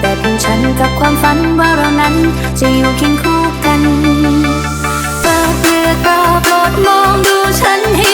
แต่เพียงฉันกับความฝันว่าเรานั้นจะอยู่เคียงคู่กันเปิดเบื่อตาโปรดมองดูฉันให้